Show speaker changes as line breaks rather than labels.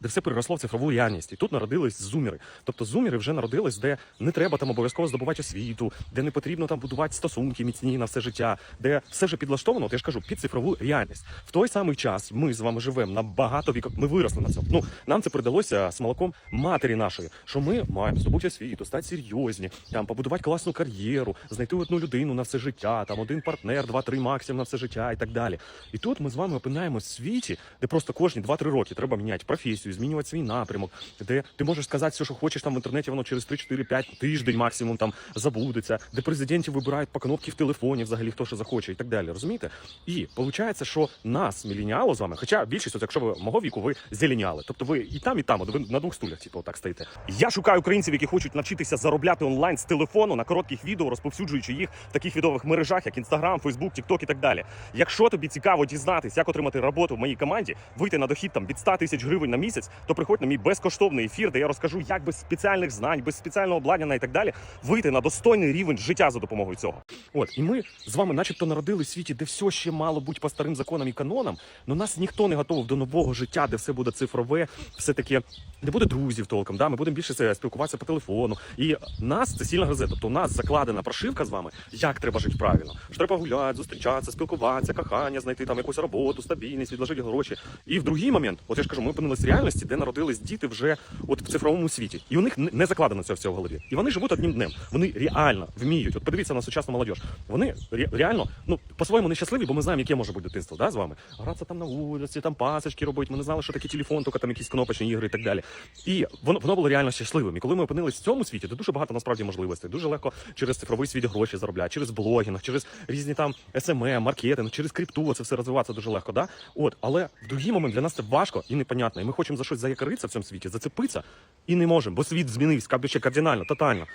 де все переросло в цифрову реальність. І тут народились зумери. Тобто зумери вже народились, де не треба там обов'язково здобувати освіту, де не потрібно там будувати стосунки міцні на все життя, де все вже підлаштовано, от я ж кажу, під цифрову реальність. В той самий час ми з вами живемо на багато віков. Ми виросли на цьому. Ну нам це передалося з молоком матері нашої, що ми маємо здобути освіту, стати серйозні, там побудувати класну кар'єру, знайти одну людину на все життя, там один партнер, два-три максимум на все життя і так далі. І тут ми з вами опинаємось в світі, де просто кожні 2-3 роки треба міняти професію, змінювати свій напрямок, де ти можеш сказати все, що хочеш там в інтернеті, воно через 3-4-5 тиждень максимум там забудеться, де президентів вибирають по кнопці в телефоні, взагалі хто що захоче, і так далі. Розумієте? І виходить, що нас, мілініало з вами, хоча більшість, от якщо ви мого віку, ви зелініали. Тобто ви і там, і там, от ви на двох стулях, типу, отак стоїте. Я шукаю українців, які хочуть навчитися заробляти онлайн з телефону на коротких відео, розповсюджуючи їх в таких відових мережах, як Інстаграм, Фейсбук, Тікток і так далі. Якщо тобі цікаво дізнатись, як отримати роботу в моїй команді, вийти на дохід там від 100 тисяч гривень на місяць, то приходь на мій безкоштовний ефір, де я розкажу, як без спеціальних знань, без спеціального обладнання і так далі, вийти на достойний рівень життя за допомогою цього. От і ми з вами, начебто, народили в світі, де все ще мало бути по старим законам і канонам, але нас ніхто не готовий до нового життя, де все буде цифрове, все таке, де буде друзів толком. Да? Ми будемо більше спілкуватися по телефону. І нас це сильно гризе. Тобто у нас закладена прошивка з вами, як треба жити правильно. Що треба гуляти, зустрічатися, спілкуватися, кохання, знайти там якусь роботу, стабільність, відложити гроші. І в другий момент, от я ж кажу, ми опинились в реальності, де народились діти вже от в цифровому світі, і у них не- закладено це все в голові. І вони живуть одним днем. Вони реально вміють. От подивіться на сучасну молодь. Вони реально, ну по-своєму нещасливі, бо ми знаємо, яке може бути дитинство, да, з вами. Гратися там на вулиці, там пасочки робити. Ми не знали, що таке телефон, тільки там якісь кнопочні ігри і так далі. І воно воно було реально щасливим. І коли ми опинились в цьому світі, де дуже багато насправді можливостей, дуже легко через цифровий світ гроші заробляти, через блогінг, через різні там SMM, маркетинг, через крипту, це все розвиватися дуже легко. Да? От, але в другий момент для нас це важко і непонятно. І ми хочемо за щось заякоритися в цьому світі, зацепитися і не можемо, бо світ змінився, ще кардинально, тотально.